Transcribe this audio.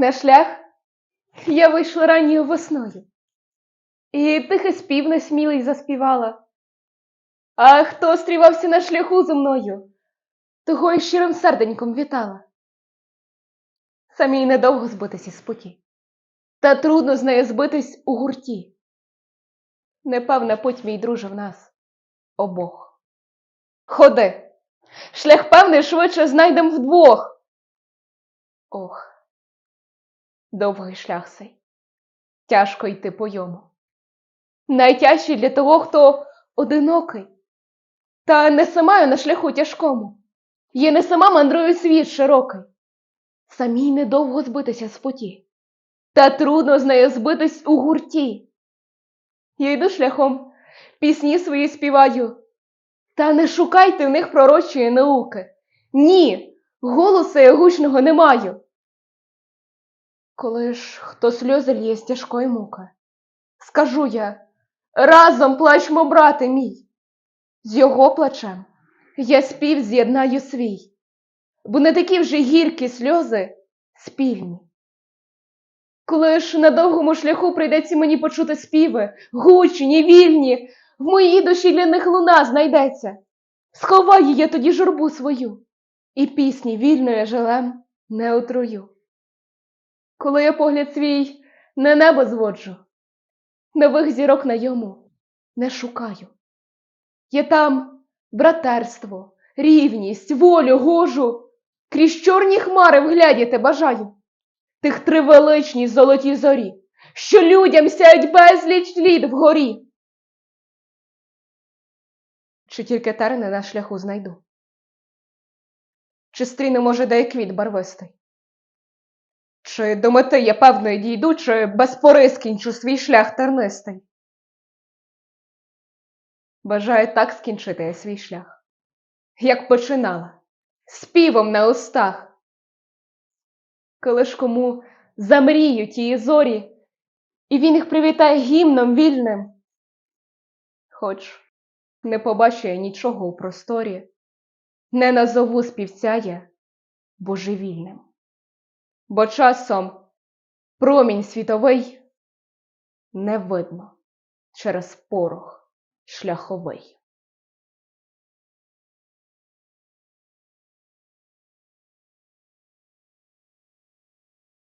На шлях я вийшла ранньою весною, і тихий спів несмілий заспівала. А хто стрівався на шляху зо мною, того й щирим серденьком вітала. Самій недовго збитися з путі, та трудно з нею збитись у гурті. Непевна путь, мій друже, в нас обох. Ходи, шлях певний швидше знайдем вдвох. Ох, довгий шлях сей, тяжко йти по йому. Найтяжчий для того, хто одинокий, та не сама я на шляху тяжкому. Я не сама мандрую світ широкий. Самій недовго збитися з путі, та трудно з нею збитись у гурті. Я йду шляхом, пісні свої співаю, та не шукайте в них пророчої науки. Ні, голоса я гучного не маю. Коли ж хто сльози лє з тяжкої муки, скажу я, разом плачмо, брате мій, з його плачем я спів з'єднаю свій, бо не такі вже гіркі сльози спільні. Коли ж на довгому шляху прийдеться мені почути співи, гучні, вільні, в моїй душі для луна знайдеться. Сховаю я тоді журбу свою, і пісні вільною жалем не отрую. Коли я погляд свій на небо зводжу, нових зірок на йому не шукаю. Я там братерство, рівність, волю гожу, крізь чорні хмари вглядіти бажаю тих три величні золоті зорі, що людям сяють безліч літ вгорі. Чи тільки терни на шляху знайду? Чи стріну, може, де квіт барвистий? Чи до мети я певної дійду, чи без пори скінчу свій шлях тернистий? Бажаю так скінчити я свій шлях, як починала, співом на устах. Коли ж кому замріють тії зорі, і він їх привітає гімном вільним. Хоч не побачу я нічого у просторі, не назову співця я божевільним, бо часом промінь світовий не видно через порох шляховий.